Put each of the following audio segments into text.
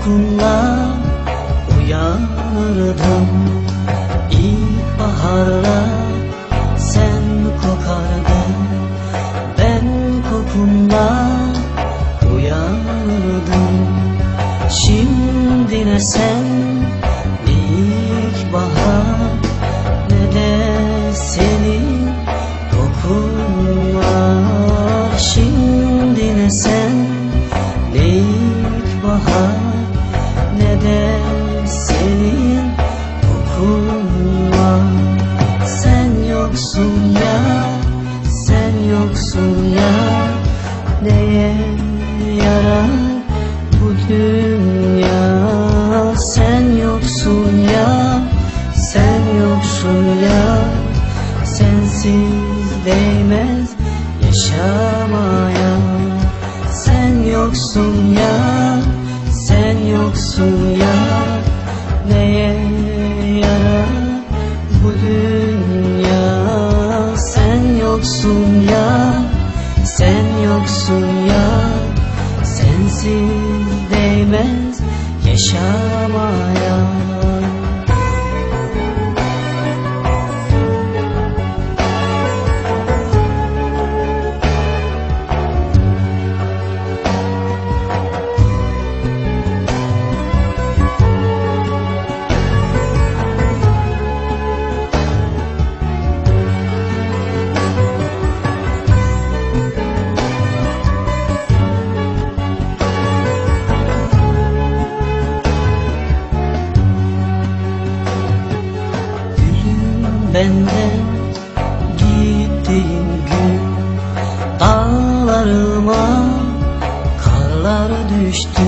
kokunla uyanırdım İlkbaharda sen kokardın. Ben kokunla uyanırdım Şimdi ne sen yoksun ya sen yoksun ya. Neye yarar bu dünya? Sen yoksun ya sen yoksun ya. Sensiz değmez yaşamaya sen yoksun ya sen yoksun ya yoksun ya. Sensiz değmez yaşamaya benden gittiğin gün. Dağlarıma karlar düştü.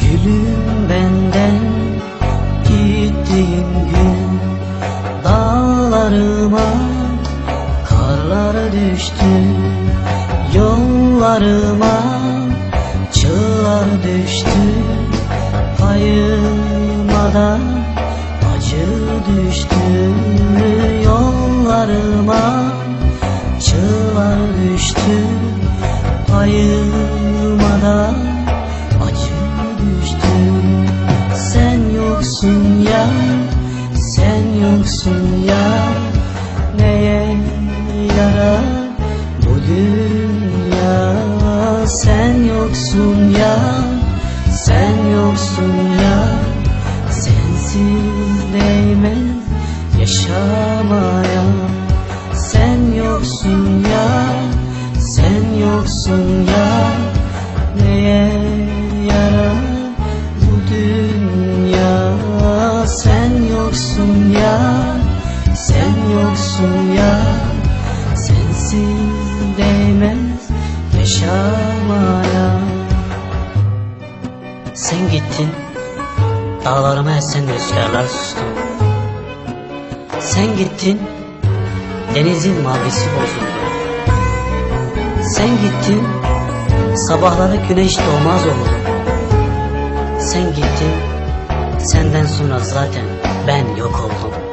Gülüm benden gittiğin gün. Dağlarıma karlar düştü. Yollarıma çığlar düştü. Payıma düştü Yollarıma çığlar düştü Payıma da yoksun ya, sen yoksun ya. Neye yarar bu dünya? Sen yoksun ya, sen yoksun ya. Sensiz değmez yaşamaya. Sen gittin Dağlarıma esen rüzgarlar sustu. Sen gittin Denizin mavisi bozuldu Sen gittin Sabahları güneş doğmaz oldu Sen gittin Senden sonra zaten ben yok oldum